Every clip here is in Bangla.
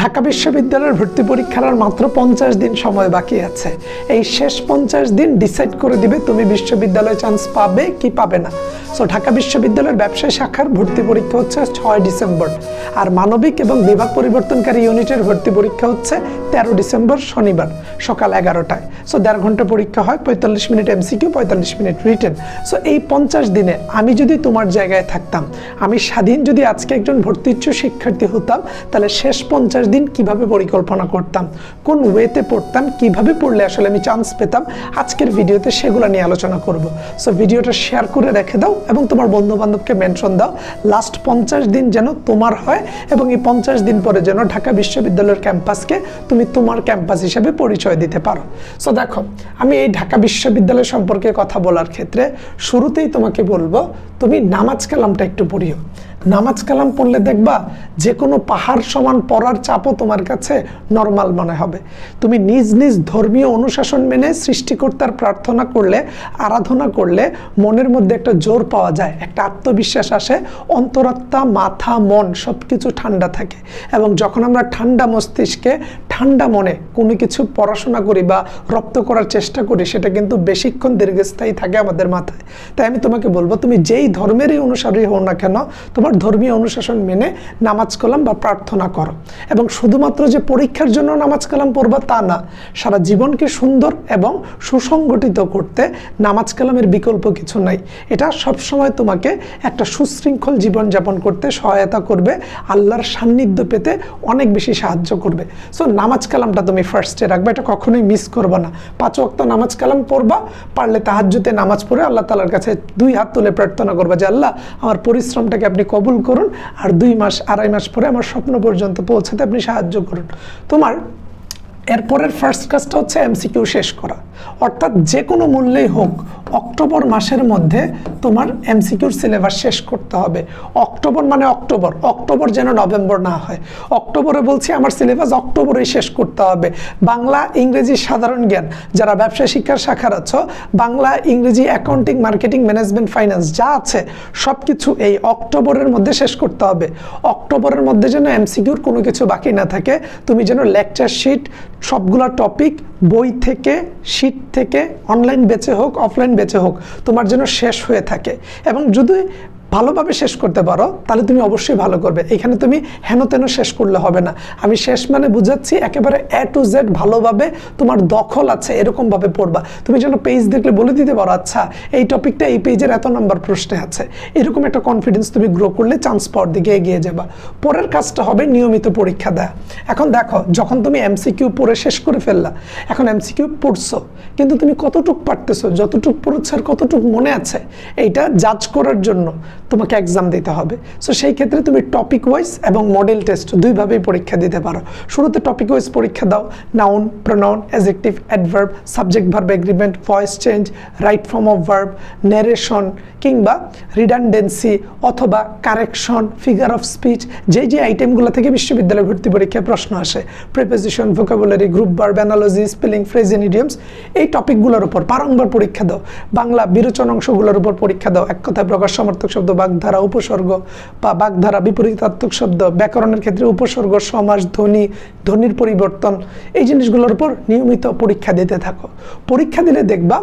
ঢাকা বিশ্ববিদ্যালয়ের ভর্তি পরীক্ষার মাত্র পঞ্চাশ দিন সময় বাকি আছে। এই শেষ পঞ্চাশ দিন ডিসাইড করে দিবে তুমি বিশ্ববিদ্যালয়ে চান্স পাবে কি পাবে না। সো ঢাকা বিশ্ববিদ্যালয়ের ব্যবসায় শাখার ভর্তি পরীক্ষা হচ্ছে ছয় ডিসেম্বর। আর মানবিক এবং বিভাগ পরিবর্তনকারী ইউনিটের ভর্তি পরীক্ষা হচ্ছে তেরো ডিসেম্বর শনিবার, সকাল এগারোটায়। সো দেড় ঘণ্টা পরীক্ষা হয়, পঁয়তাল্লিশ মিনিট এমসিকিউ পঁয়তাল্লিশ মিনিট রিটেন সো এই পঞ্চাশ দিনে আমি যদি তোমার জায়গায় থাকতাম, আমি স্বাধীন যদি আজকে একজন ভর্তি ইচ্ছু শিক্ষার্থী হতাম, তাহলে শেষ পঞ্চাশ দিন কীভাবে পরিকল্পনা করতাম, কোন ওয়েতে পড়তাম, কীভাবে পড়লে আসলে আমি চান্স পেতাম, আজকের ভিডিওতে সেগুলো নিয়ে আলোচনা করব। সো ভিডিওটা শেয়ার করে রেখে দাও এবং তোমার বন্ধু বান্ধবকে মেনশন দাও লাস্ট পঞ্চাশ দিন যেন তোমার হয় এবং এই পঞ্চাশ দিন পরে যেন ঢাকা বিশ্ববিদ্যালয়ের ক্যাম্পাসকে তুমি তোমার ক্যাম্পাস হিসেবে পরিচয় দিতে পারো। সো দেখো, আমি এই ঢাকা বিশ্ববিদ্যালয় সম্পর্কে কথা বলার ক্ষেত্রে শুরুতেই তোমাকে বলব, তুমি নামাজ কালামটা একটু পড়িও। নামাজ কালাম পড়লে দেখবা যে কোনো পাহাড় সমান পড়ার চাপও তোমার কাছে নর্মাল মনে হবে। তুমি নিজ নিজ ধর্মীয় অনুশাসন মেনে সৃষ্টিকর্তার প্রার্থনা করলে, আরাধনা করলে মনের মধ্যে একটা জোর পাওয়া যায়, একটা আত্মবিশ্বাস আসে, অন্তরাত্মা, মাথা, মন সব কিছু ঠান্ডা থাকে। এবং যখন আমরা ঠান্ডা মস্তিষ্কে ঠান্ডা মনে, কোনো কিছু পড়াশোনা করি বা রপ্ত করার চেষ্টা করি, সেটা কিন্তু বেশিক্ষণ দীর্ঘস্থায়ী থাকে আমাদের মাথায়। তাই আমি তোমাকে বলব, তুমি যেই ধর্মেরই অনুসারী হও না কেন, তোমার ধর্মীয় অনুশাসন মেনে নামাজ কালাম বা প্রার্থনা করো। এবং শুধুমাত্র যে পরীক্ষার জন্য নামাজ কালাম পড়বা তা না, সারা জীবনকে সুন্দর এবং সুসংগঠিত করতে নামাজ কালামের বিকল্প কিছু নাই। এটা সবসময় তোমাকে একটা সুশৃঙ্খল জীবনযাপন করতে সহায়তা করবে, আল্লাহর সান্নিধ্য পেতে অনেক বেশি সাহায্য করবে। সো নামাজ কালামটা তুমি ফার্স্টে রাখবে, এটা কখনোই মিস করবে না। পাঁচ ওয়াক্ত নামাজ কালাম পড়বা, পারলে তাহাজ্জুতে নামাজ পড়ে আল্লাহ তালার কাছে দুই হাত তুলে প্রার্থনা করবা যে, আল্লাহ, আমার পরিশ্রমটাকে আপনি কবুল করুন আর দুই মাস, আড়াই মাস পরে আমার স্বপ্ন পর্যন্ত পৌঁছাতে আপনি সাহায্য করুন। তোমার এরপরের ফার্স্ট কাজটা হচ্ছে এমসিকিউ শেষ করা। অর্থাৎ যে কোনো মূল্যেই হোক অক্টোবর মাসের মধ্যে তোমার এমসিকিউর সিলেবাস শেষ করতে হবে। অক্টোবর মানে অক্টোবর। অক্টোবর যেন নভেম্বর না হয়। অক্টোবরে বলছি আমার সিলেবাস অক্টোবরেই শেষ করতে হবে। বাংলা, ইংরেজি সাধারণ জ্ঞান। যারা ব্যবসা শিক্ষার শাখার আছো, বাংলা, ইংরেজি, অ্যাকাউন্টিং, মার্কেটিং, ম্যানেজমেন্ট, ফাইন্যান্স যা আছে সব কিছু এই অক্টোবরের মধ্যে শেষ করতে হবে। অক্টোবরের মধ্যে যেন এমসিকিউর কোনো কিছু বাকি না থাকে, তুমি যেন লেকচার শিট সবগুলো টপিক বই থেকে শিট থেকে অনলাইন বেচে হোক অফলাইন বেচে হোক তোমার যেন শেষ হয়ে থাকে। এবং যদি ভালোভাবে শেষ করতে পারো, তাহলে তুমি অবশ্যই ভালো করবে। এখানে তুমি হেন তেন শেষ করলে হবে না। আমি শেষ মানে বুঝাচ্ছি, একেবারে এ টু জেড ভালোভাবে তোমার দখল আছে, এরকমভাবে পড়বা। তুমি যেন পেজ দেখলে বলে দিতে পারো আচ্ছা এই টপিকটা এই পেজের এত নম্বর প্রশ্নে আছে। এরকম একটা কনফিডেন্স তুমি গ্রো করলে চান্স পাওয়ার দিকে এগিয়ে যাবা। পরের কাজটা হবে নিয়মিত পরীক্ষা দেয়া। এখন দেখো, যখন তুমি এমসিকিউ পড়ে শেষ করে ফেললা, এখন এমসিকিউ পড়ছো, কিন্তু তুমি কতটুক পারতেছো, যতটুক পড়েছো আর কতটুক মনে আছে, এইটা জাজ করার জন্য। তোমাকে এক্সাম দিতে হবে। সো সেই ক্ষেত্রে তুমি টপিক ওয়াইজ এবং মডেল টেস্ট দুইভাবেই পরীক্ষা দিতে পারো। শুরুতে টপিক ওয়াইজ পরীক্ষা দাও। Noun pronoun adjective adverb subject verb agreement voice change right form of verb narration কিংবা রিডান্ডেন্সি অথবা কারেকশন ফিগার অফ স্পিচ যে যে আইটেমগুলো থেকে বিশ্ববিদ্যালয় ভর্তি পরীক্ষায় প্রশ্ন আসে preposition vocabulary group verb analogy spelling phrase in idioms এই টপিকগুলোর উপর বারংবার পরীক্ষা দাও। বাংলা বিরোচন অংশগুলোর উপর পরীক্ষা দাও। এক কথায় প্রকাশ, সমর্থক শব্দ বাগধারা উপসর্গ বা বাগধারা বিপরীতাত্মক শব্দ ব্যাকরণের ক্ষেত্রে উপসর্গ সমাজ ধ্বনি, ধ্বনির পরিবর্তন। এই জিনিসগুলোর উপর নিয়মিত পরীক্ষা দিতে থাকো। পরীক্ষা দিলে দেখবা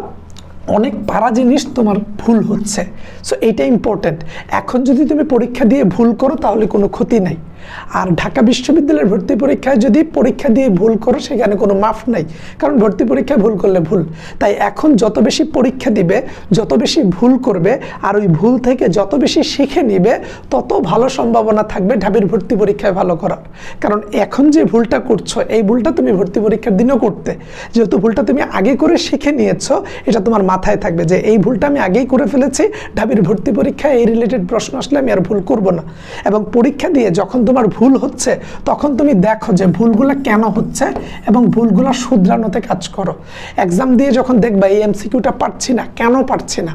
অনেক পারা জিনিস তোমার ভুল হচ্ছে। সো এইটা ইম্পর্টেন্ট এখন যদি তুমি পরীক্ষা দিয়ে ভুল করো, তাহলে কোনো ক্ষতি নাই। আর ঢাকা বিশ্ববিদ্যালয়ের ভর্তি পরীক্ষায় যদি পরীক্ষা দিয়ে ভুল করো, সেখানে কোনো মাফ নাই। কারণ ভর্তি পরীক্ষায় ভুল করলে ভুল। তাই এখন যত বেশি পরীক্ষা দিবে, যত বেশি ভুল করবে, আর ওই ভুল থেকে যত বেশি শিখে নিবে, তত ভালো সম্ভাবনা থাকবে ঢাবির ভর্তি পরীক্ষায় ভালো করার। কারণ এখন যে ভুলটা করছ, এই ভুলটা তুমি ভর্তি পরীক্ষার দিনও করতে। যেহেতু ভুলটা তুমি আগে করে শিখে নিয়েছো, এটা তোমার মাথায় থাকবে যে এই ভুলটা আমি আগেই করে ফেলেছি, ঢাবির ভর্তি পরীক্ষায় এই রিলেটেড প্রশ্ন আসলে আমি আর ভুল করব না। এবং পরীক্ষা দিয়ে যখন তোমার ভুল হচ্ছে, তখন তুমি দেখো যে ভুলগুলো কেন হচ্ছে এবং ভুলগুলো শুধরানোতে কাজ করো। এক্সাম দিয়ে যখন দেখবা, এই এমসিকিউটা পারছি না, কেন পারছি না?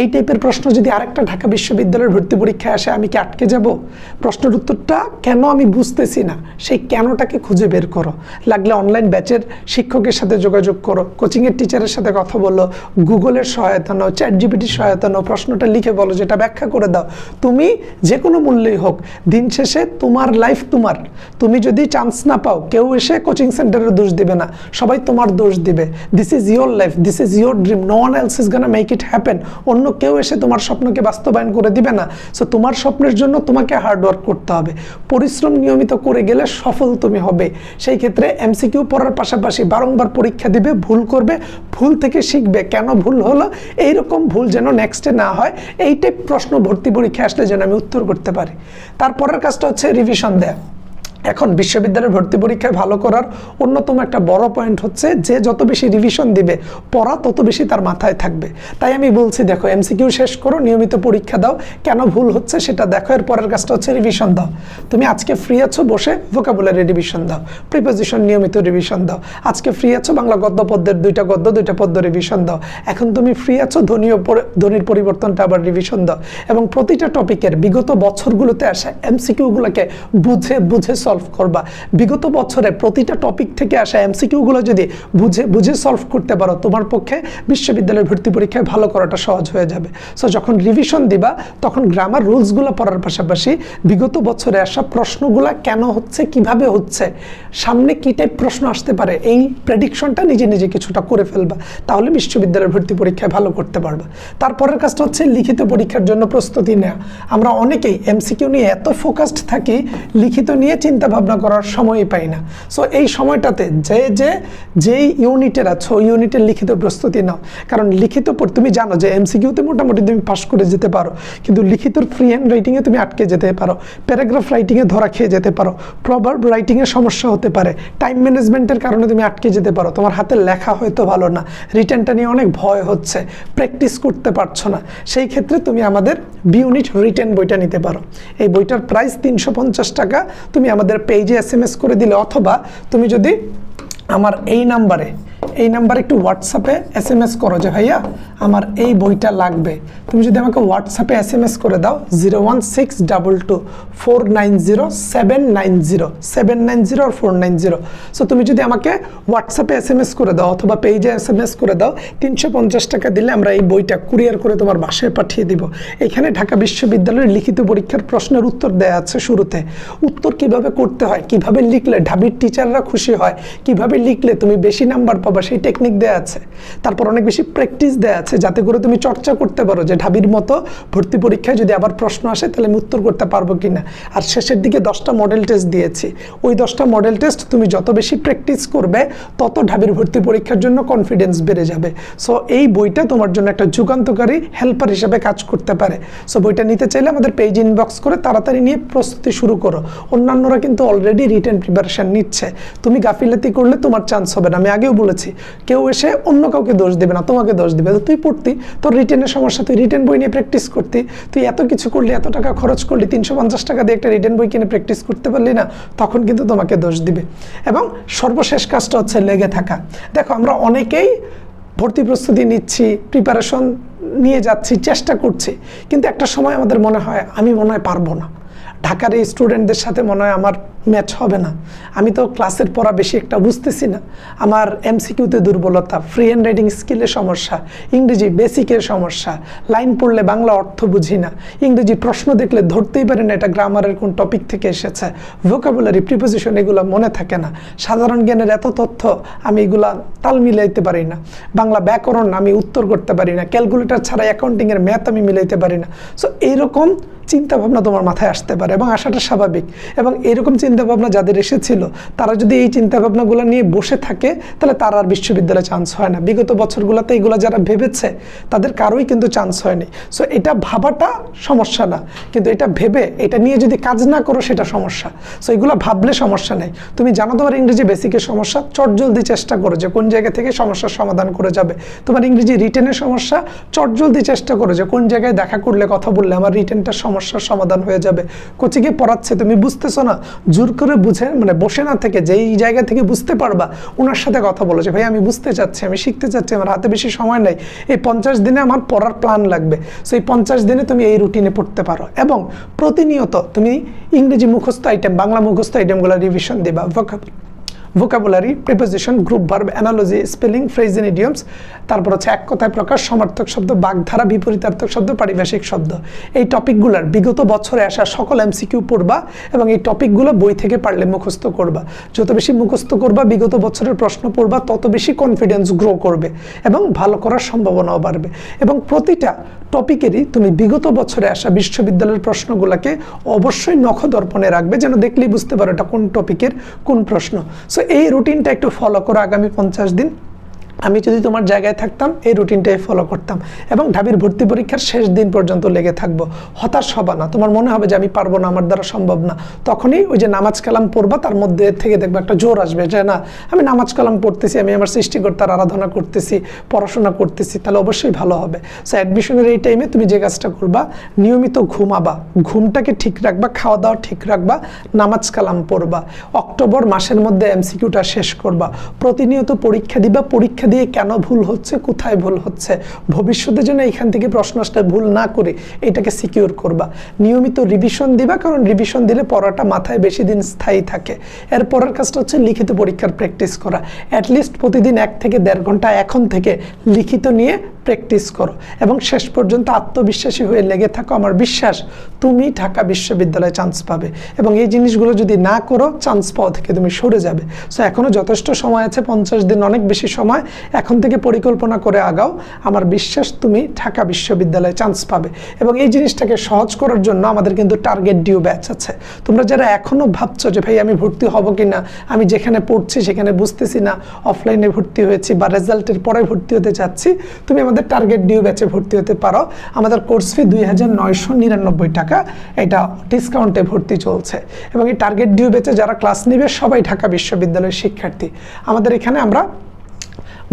এই টাইপের প্রশ্ন যদি আরেকটা ঢাকা বিশ্ববিদ্যালয়ের ভর্তি পরীক্ষায় আসে, আমি কি আটকে যাব? প্রশ্নের উত্তরটা কেন আমি বুঝতেছি না? সেই কেনটাকে খুঁজে বের করো। লাগলে অনলাইন ব্যাচের শিক্ষকের সাথে যোগাযোগ করো কোচিংয়ের টিচারের সাথে কথা বলো, গুগলের সহায়তা নাও চ্যাট জিপিটির সহায়তা নাও, প্রশ্নটা লিখে বলো, যেটা ব্যাখ্যা করে দাও। তুমি যে কোনো মূল্যেই হোক, দিন শেষে তোমার লাইফ তোমার। তুমি যদি চান্স না পাও, কেউ এসে কোচিং সেন্টারের দোষ দিবে না। সবাই তোমার দোষ দিবে। This is your life this is your dream no one else is gonna make it happen অন্য কেউ এসে তোমার স্বপ্নকে বাস্তবায়ন করে দিবে না। সো তোমার স্বপ্নের জন্য তোমাকে হার্ড ওয়ার্ক করতে হবে। পরিশ্রম নিয়মিত করে গেলে সফল তুমি হবে। সেই ক্ষেত্রে এমসিকিউ পড়ার পাশাপাশি বারংবার পরীক্ষা দিবে, ভুল করবে, ভুল থেকে শিখবে। কেন ভুল হলো? এইরকম ভুল যেন নেক্সটে না হয়। এইটাই প্রশ্ন ভর্তি পরীক্ষা আসলে যেন আমি উত্তর করতে পারি। তারপরের কাজটা হচ্ছে রিভিশন দেয়া। এখন বিশ্ববিদ্যালয়ের ভর্তি পরীক্ষায় ভালো করার অন্যতম একটা বড় পয়েন্ট হচ্ছে যে যত বেশি রিভিশন দিবে, পড়া তত বেশি তার মাথায় থাকবে। তাই আমি বলছি, দেখো এমসিকিউ শেষ করো, নিয়মিত পরীক্ষা দাও। কেন ভুল হচ্ছে সেটা দেখো, এর পরের কাজটা হচ্ছে রিভিশন দাও। তুমি আজকে ফ্রি আছো, বসে ভোকাবুলারি রিভিশন দাও। প্রিপোজিশন নিয়মিত রিভিশন দাও। আজকে ফ্রি আছো, বাংলা গদ্য পদ্যের দুইটা গদ্য, দুইটা পদ্য রিভিশন দাও। এখন তুমি ফ্রি আছো ধ্বনীয় পরি- ধ্বনির পরিবর্তনটা আবার রিভিশন দাও। এবং প্রতিটা টপিকের বিগত বছরগুলোতে আসা এমসিকিউগুলোকে বুঝে বুঝে সলভ করবা। বিগত বছরে প্রতিটা টপিক থেকে আসা এমসিকিউগুলো যদি বুঝে বুঝে সলভ করতে পারো, তোমার পক্ষে বিশ্ববিদ্যালয়ের ভর্তি পরীক্ষায় ভালো করাটা সহজ হয়ে যাবে। সো যখন রিভিশন দিবা, তখন গ্রামার রুলসগুলো পড়ার পাশাপাশি বিগত বছরে আসা প্রশ্নগুলো কেন হচ্ছে, কীভাবে হচ্ছে, সামনে কী টাইপ প্রশ্ন আসতে পারে, এই প্রেডিকশনটা নিজে নিজে কিছুটা করে ফেলবা। তাহলে বিশ্ববিদ্যালয়ের ভর্তি পরীক্ষায় ভালো করতে পারবা। তারপরের কাজটা হচ্ছে লিখিত পরীক্ষার জন্য প্রস্তুতি নেওয়া আমরা অনেকেই এমসিকিউ নিয়ে এত ফোকাসড থাকি, লিখিত নিয়ে চিন্তা ভাবনা করার সময়ই পাই না। সো এই সময়টাতে যে যে, যেই ইউনিটের আছো ইউনিটের লিখিত প্রস্তুতি নাও। কারণ লিখিত তুমি জানো যে এমসিকিউতে মোটামুটি তুমি পাস করে যেতে পারো। কিন্তু লিখিতর ফ্রি হ্যান্ড রাইটিংয়ে তুমি আটকে যেতে পারো। প্যারাগ্রাফ রাইটিংয়ে ধরা খেয়ে যেতে পারো। প্রভাব রাইটিংয়ে সমস্যা হতে পারে। টাইম ম্যানেজমেন্টের কারণে তুমি আটকে যেতে পারো। তোমার হাতে লেখা হয়তো ভালো না। রিটার্নটা নিয়ে অনেক ভয় হচ্ছে। প্র্যাকটিস করতে পারছ না। সেই ক্ষেত্রে তুমি আমাদের বি ইউনিট রিটার্ন বইটা নিতে পারো। এই বইটার প্রাইস তিনশো পঞ্চাশ টাকা তুমি আমাদের পেজে এস এম এস করে দিলে অথবা তুমি যদি আমার এই নাম্বারে এই নাম্বারে একটু হোয়াটসঅ্যাপে এস এম এস করো যে, ভাইয়া, আমার এই বইটা লাগবে। তুমি যদি আমাকে হোয়াটসঅ্যাপে এস এম এস করে দাও zero one six double two four nine zero seven nine zero seven nine zero আর ফোর নাইন জিরো সো তুমি যদি আমাকে হোয়াটসঅ্যাপে এস এম এস করে দাও অথবা পেজে এস এম এস করে দাও, তিনশো পঞ্চাশ টাকা দিলে আমরা এই বইটা কুরিয়ার করে তোমার বাসায় পাঠিয়ে দিব। এখানে ঢাকা বিশ্ববিদ্যালয়ের লিখিত পরীক্ষার প্রশ্নের উত্তর দেওয়া আছে শুরুতে। উত্তর কীভাবে করতে হয়? কীভাবে লিখলে ঢাবির টিচাররা খুশি হয়? কীভাবে লিখলে তুমি বেশি নাম্বার পাবা? সেই টেকনিক দেওয়া আছে। তারপর অনেক বেশি প্র্যাকটিস দেওয়া আছে যাতে করে তুমি চর্চা করতে পারো যে ঢাবির মতো ভর্তি পরীক্ষায় যদি আবার প্রশ্ন আসে তাহলে আমি উত্তর করতে পারব কি না আর শেষের দিকে দশটা মডেল টেস্ট দিয়েছি। ওই দশটা মডেল টেস্ট তুমি যত বেশি প্র্যাকটিস করবে, তত ঢাবির ভর্তি পরীক্ষার জন্য কনফিডেন্স বেড়ে যাবে। সো এই বইটা তোমার জন্য একটা যুগান্তকারী হেল্পার হিসেবে কাজ করতে পারে। সো বইটা নিতে চাইলে আমাদের পেজ ইনবক্স করে তাড়াতাড়ি নিয়ে প্রস্তুতি শুরু করো। অন্যান্যরা কিন্তু অলরেডি রিটেন প্রিপারেশন নিচ্ছে। তুমি গাফিলাতি করলে তোমার চান্স হবে না। আমি আগেও বলেছি কেউ এসে অন্য কাউকে দোষ দেবে না, তোমাকে দোষ দেবে। তুই পড়তি, তোর রিটেনের সমস্যা, তুই রিটেন বই নিয়ে প্র্যাকটিস করতি, তুই এত কিছু করলি, এত টাকা খরচ করলি, তিনশো পঞ্চাশ টাকা দিয়ে একটা রিটেন বই কিনে প্র্যাকটিস করতে পারলি না, তখন কিন্তু তোমাকে দোষ দিবে। এবং সর্বশেষ কাজটা হচ্ছে লেগে থাকা। দেখো, আমরা অনেকেই ভর্তি প্রস্তুতি নিচ্ছি প্রিপারেশন নিয়ে যাচ্ছি, চেষ্টা করছি, কিন্তু একটা সময় আমাদের মনে হয়, আমি মনে হয় পারব না। ঢাকার এই স্টুডেন্টদের সাথে মনে হয় আমার ম্যাচ হবে না। আমি তো ক্লাসের পড়া বেশি একটা বুঝতেছি না। আমার এমসিকিউতে দুর্বলতা ফ্রি হ্যান্ড রাইটিং স্কিলের সমস্যা, ইংরেজি বেসিকের সমস্যা লাইন পড়লে বাংলা অর্থ বুঝি না। ইংরেজি প্রশ্ন দেখলে ধরতেই পারি না এটা গ্রামারের কোন টপিক থেকে এসেছে। ভোকাবুলারি প্রিপোজিশন এগুলো মনে থাকে না। সাধারণ জ্ঞানের এত তথ্য আমি এগুলা তাল মিলাইতে পারি না। বাংলা ব্যাকরণ আমি উত্তর করতে পারি না। ক্যালকুলেটর ছাড়া অ্যাকাউন্টিংয়ের ম্যাথ আমি মিলাইতে পারি না। সো এইরকম চিন্তা ভাবনা তোমার মাথায় আসতে পারে এবং আসাটা স্বাভাবিক। এবং এরকম চিন্তা ভাবনা যাদের এসেছিল, তারা যদি এই চিন্তা ভাবনাগুলো নিয়ে বসে থাকে, তাহলে তার আর বিশ্ববিদ্যালয়ে চান্স হয় না। বিগত বছরগুলোতে এগুলো যারা ভেবেছে, তাদের কারোই কিন্তু চান্স হয়নি। সো এটা ভাবাটা সমস্যা না। কিন্তু এটা ভেবে, এটা নিয়ে যদি কাজ না করো, সেটা সমস্যা। সো এগুলো ভাবলে সমস্যা নেই। তুমি জানো তোমার ইংরেজি বেসিকের সমস্যা? চটজলদি চেষ্টা করো যে কোন জায়গা থেকে সমস্যার সমাধান করে যাবে। তোমার ইংরেজি রিটেনের সমস্যা? চটজলদি চেষ্টা করো যে কোন জায়গায় দেখা করলে, কথা বললে আমার রিটেনটার সমস্যার সমাধান হয়ে যাবে। কোচিংয়ে পড়াচ্ছে, তুমি বুঝতেছো না? জোর করে বুঝে মানে বসে না থেকে, যেই জায়গা থেকে বুঝতে পারবা ওনার সাথে কথা বলো যে, ভাই, আমি বুঝতে চাচ্ছি, আমি শিখতে চাচ্ছি, আমার হাতে বেশি সময় নেই। এই পঞ্চাশ দিনে আমার পড়ার প্ল্যান লাগবে। সো এই পঞ্চাশ দিনে তুমি এই রুটিনে পড়তে পারো। এবং প্রতিনিয়ত তুমি ইংরেজি মুখস্থ আইটেম বাংলা মুখস্থ আইটেমগুলো রিভিশন দেবা। Vocabulary preposition group verb analogy spelling phrase in idioms তারপর হচ্ছে এক কথায় প্রকাশ, সমার্থক শব্দ, বাগধারা, বিপরীতার্থক শব্দ, পারিভাষিক শব্দ। এই টপিকগুলোর বিগত বছরে আসা সকল এমসিকিউ পড়বা এবং এই টপিকগুলো বই থেকে পারলে মুখস্থ করবা। যত বেশি মুখস্থ করবা, বিগত বছরের প্রশ্ন পড়বা, তত বেশি কনফিডেন্স গ্রো করবে এবং ভালো করার সম্ভাবনাও বাড়বে। এবং প্রতিটা টপিকেরই তুমি বিগত বছরে আসা বিশ্ববিদ্যালয়ের প্রশ্নগুলোকে অবশ্যই নখদর্পণে রাখবে, যেন দেখলেই বুঝতে পারো এটা কোন টপিকের কোন প্রশ্ন। সো এই রুটিনটা একটু ফলো করো আগামী পঞ্চাশ দিন। আমি যদি তোমার জায়গায় থাকতাম, এই রুটিনটাই ফলো করতাম। এবং ঢাবির ভর্তি পরীক্ষার শেষ দিন পর্যন্ত লেগে থাকব। হতাশ হবা না। তোমার মনে হবে যে আমি পারব না, আমার দ্বারা সম্ভব না। তখনই ওই যে নামাজ কালাম পড়বা, তার মধ্যে থেকে দেখবে একটা জোর আসবে যে না, আমি নামাজ কালাম পড়তেছি, আমি আমার সৃষ্টিকর্তার আরাধনা করতেছি, পড়াশোনা করতেছি, তাহলে অবশ্যই ভালো হবে। সো অ্যাডমিশনের এই টাইমে তুমি যে কাজটা করবা, নিয়মিত ঘুমাবা। ঘুমটাকে ঠিক রাখবা খাওয়া দাওয়া ঠিক রাখবা, নামাজ কালাম পড়বা। অক্টোবর মাসের মধ্যে এমসিকিউটা শেষ করবা। প্রতিনিয়ত পরীক্ষা দিবা, পরীক্ষা দিয়ে কেন ভুল হচ্ছে, কোথায় ভুল হচ্ছে? ভবিষ্যতে যেন এখান থেকে প্রশ্ন আসলে ভুল না করে এটাকে সিকিউর করবা। নিয়মিত রিভিশন দিবা, কারণ রিভিশন দিলে পড়াটা মাথায় বেশি দিন স্থায়ী থাকে। এর পরের কাজটা হচ্ছে লিখিত পরীক্ষার প্র্যাকটিস করা। অ্যাটলিস্ট প্রতিদিন এক থেকে দেড় ঘণ্টা এখন থেকে লিখিত নিয়ে প্র্যাকটিস করো এবং শেষ পর্যন্ত আত্মবিশ্বাসী হয়ে লেগে থাকো। আমার বিশ্বাস, তুমি ঢাকা বিশ্ববিদ্যালয়ে চান্স পাবে এবং এই জিনিসগুলো যদি না করো চান্স পাওয়া থেকে তুমি সরে যাবে। সো এখনও যথেষ্ট সময় আছে, পঞ্চাশ দিন অনেক বেশি সময়। এখন থেকে পরিকল্পনা করে আগাও, আমার বিশ্বাস, তুমি ঢাকা বিশ্ববিদ্যালয়ে চান্স পাবে। এবং এই জিনিসটাকে সহজ করার জন্য আমাদের কিন্তু টার্গেট ডিউ ব্যাচ আছে। তোমরা যারা এখনও ভাবছ যে, ভাই, আমি ভর্তি হব কি না আমি যেখানে পড়ছি সেখানে বুঝতেছি না অফলাইনে ভর্তি হয়েছি বা রেজাল্টের পরে ভর্তি হতে চাচ্ছি, তুমি আমাদের টার্গেট ডিউ ব্যাচে ভর্তি হতে পারো। আমাদের কোর্স ফি দুই হাজার নয়শো নিরানব্বই টাকা। এটা ডিসকাউন্টে ভর্তি চলছে। এবং এই টার্গেট ডিউ ব্যাচে যারা ক্লাস নেবে, সবাই ঢাকা বিশ্ববিদ্যালয়ের শিক্ষার্থী। আমাদের এখানে আমরা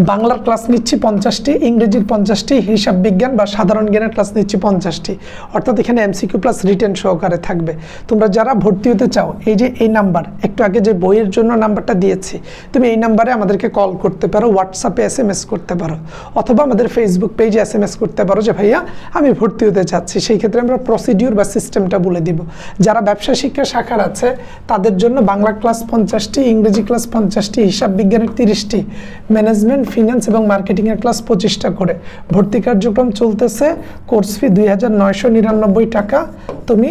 বাংলার ক্লাস নিচ্ছি পঞ্চাশটি, ইংরেজির পঞ্চাশটি, হিসাব বিজ্ঞান বা সাধারণ জ্ঞানের ক্লাস নিচ্ছি পঞ্চাশটি। অর্থাৎ এখানে এমসিকিউ প্লাস রিটেন সহকারে থাকবে। তোমরা যারা ভর্তি হতে চাও, এই যে এই নাম্বার একটু আগে যে বইয়ের জন্য নাম্বারটা দিয়েছি, তুমি এই নাম্বারে আমাদেরকে কল করতে পারো হোয়াটসঅ্যাপে এস এম এস করতে পারো, অথবা আমাদের ফেসবুক পেজে এস এম এস করতে পারো যে, ভাইয়া, আমি ভর্তি হতে চাচ্ছি। সেই ক্ষেত্রে আমরা প্রসিডিউর বা সিস্টেমটা বলে দিব। যারা ব্যবসা শিক্ষা শাখার আছে, তাদের জন্য বাংলা ক্লাস পঞ্চাশটি, ইংরেজি ক্লাস পঞ্চাশটি, হিসাব বিজ্ঞানের তিরিশটি ম্যানেজমেন্ট ফিনান্স এবং মার্কেটিংয়ের ক্লাস পঁচিশটা করে। ভর্তি কার্যক্রম চলতেছে কোর্স ফি দুই হাজার নয়শো নিরানব্বই টাকা। তুমি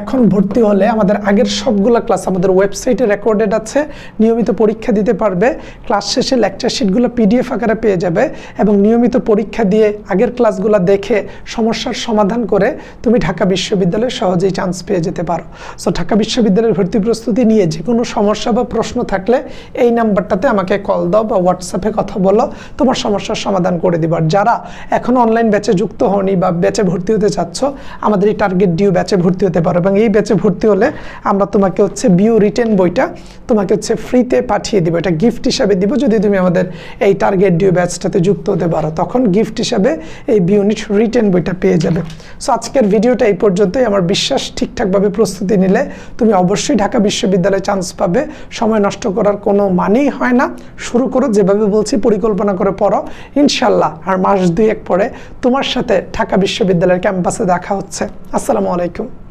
এখন ভর্তি হলে আমাদের আগের সবগুলো ক্লাস আমাদের ওয়েবসাইটে রেকর্ডেড আছে, নিয়মিত পরীক্ষা দিতে পারবে ক্লাস শেষে লেকচার শিটগুলো পিডিএফ আকারে পেয়ে যাবে এবং নিয়মিত পরীক্ষা দিয়ে আগের ক্লাসগুলো দেখে সমস্যার সমাধান করে তুমি ঢাকা বিশ্ববিদ্যালয়ে সহজেই চান্স পেয়ে যেতে পারো। সো ঢাকা বিশ্ববিদ্যালয়ের ভর্তি প্রস্তুতি নিয়ে যে কোনো সমস্যা বা প্রশ্ন থাকলে এই নাম্বারটাতে আমাকে কল দাও বা হোয়াটসঅ্যাপে কথা বলো, তোমার সমস্যার সমাধান করে দিব। আর যারা এখনও অনলাইন ব্যাচে যুক্ত হওনি বা ব্যাচে ভর্তি হতে চাচ্ছ, আমাদের এই টার্গেট ডিউ ব্যাচে ভর্তি হতে পারো। এবং এই ব্যাচে ভর্তি হলে আমরা তোমাকে হচ্ছে বিউ রিটেন বইটা তোমাকে হচ্ছে ফ্রিতে পাঠিয়ে দিব। এটা গিফট হিসাবে দিব। যদি তুমি আমাদের এই টার্গেট ডিউ ব্যাচটাতে যুক্ত হতে পারো, তখন গিফট হিসাবে এই বিউনিট রিটেন বইটা পেয়ে যাবে। সো আজকের ভিডিওটা এই পর্যন্তই। আমার বিশ্বাস ঠিকঠাকভাবে প্রস্তুতি নিলে তুমি অবশ্যই ঢাকা বিশ্ববিদ্যালয়ে চান্স পাবে। সময় নষ্ট করার কোনো মানেই হয় না। শুরু করো, যেভাবে বলছি, পরিকল্পনা করে পড়ো। ইনশাল্লাহ আর মাস দুই এক পরে তোমার সাথে ঢাকা বিশ্ববিদ্যালয়ের ক্যাম্পাসে দেখা হচ্ছে। আসসালামু আলাইকুম।